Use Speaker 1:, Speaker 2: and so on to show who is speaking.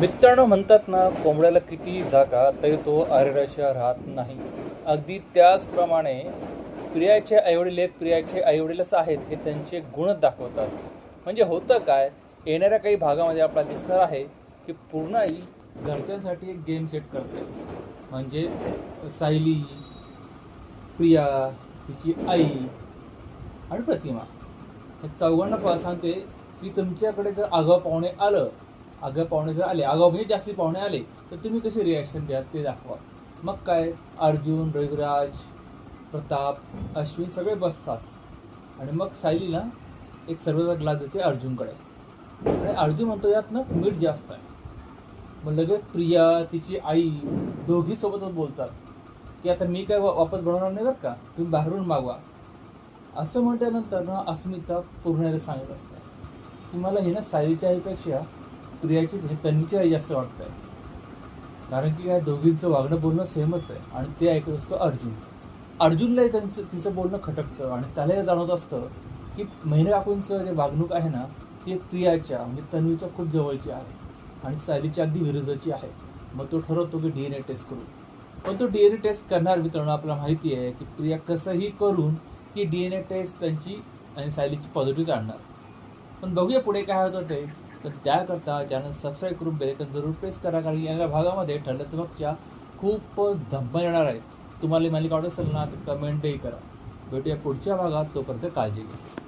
Speaker 1: मित्रांनो म्हणतात ना कोंबड्याला किती झाका तरी तो आरेराशा राहत नाही. अगदी त्याचप्रमाणे प्रियाचे आईवडील प्रियाचे आईवडीलच आहेत हे त्यांचे गुणच दाखवतात. म्हणजे होतं काय येणाऱ्या काही भागामध्ये आपल्याला दिसणार आहे की पूर्णाई घरच्यांसाठी एक गेम सेट करते. म्हणजे सायली प्रिया तिची आई आणि प्रतिमा. हे चौघांना सांगते की तुमच्याकडे जर आगाव पाहुणे आलं आगाव पाहुणे जर आले आगाव म्हणजे जास्ती पाहुणे आले तर तुम्ही कसे रिॲक्शन द्याल ते दाखवा. मग काय? अर्जुन रविराज प्रताप अश्विन सगळे बसतात. आणि मग सायलीला एक सर्वचा ग्लास देते अर्जुनकडे. आणि अर्जुन म्हणतो यात ना मीठ जास्त आहे. मग लगेच प्रिया तिची आई दोघी सोबतच बोलतात की आता मी काय वापस बनवणार नाही बरं का? तुम्ही बाहेरून मागवा. असं म्हटल्यानंतर ना अस्मिता पूर्णेला सांगत असते. की मला हे ना सायलीच्या आईपेक्षा प्रियाचीच हे तन्वीची आई जास्त वाटत आहे कारण की या दोघींचं वागणं बोलणं सेमच आहे. आणि ते ऐकत असतो अर्जुन. अर्जुनलाही त्यांचं तिचं बोलणं खटकतं आणि त्यालाही जाणवत असतं की महिने काकूंचं जे वागणूक आहे ना ती प्रियाच्या म्हणजे तन्वीच्या खूप जवळची आहे. आणि सायलीच्या अगदी विरुद्धची आहे. मग तो ठरवतो की डी एन ए टेस्ट करू. पण तो डी एन ए टेस्ट करणार मित्रांनो आपल्याला माहिती आहे की प्रिया कसंही करून ती डी एन ए टेस्ट त्यांची आणि सायलीची पॉझिटिव्ह आणणार. पण बघूया पुढे काय होतं ते. तर त्याकरता चॅनल सबस्क्राईब करून बेलेकन जरूर प्रेस करा कारण या भागामध्ये ठरलं खूपच धम्मा येणार आहे. तुम्हाला मालिका आवडत असेल ना तर कमेंटही करा. भेटूया पुढच्या भागात तोपर्यंत काळजी घ्या.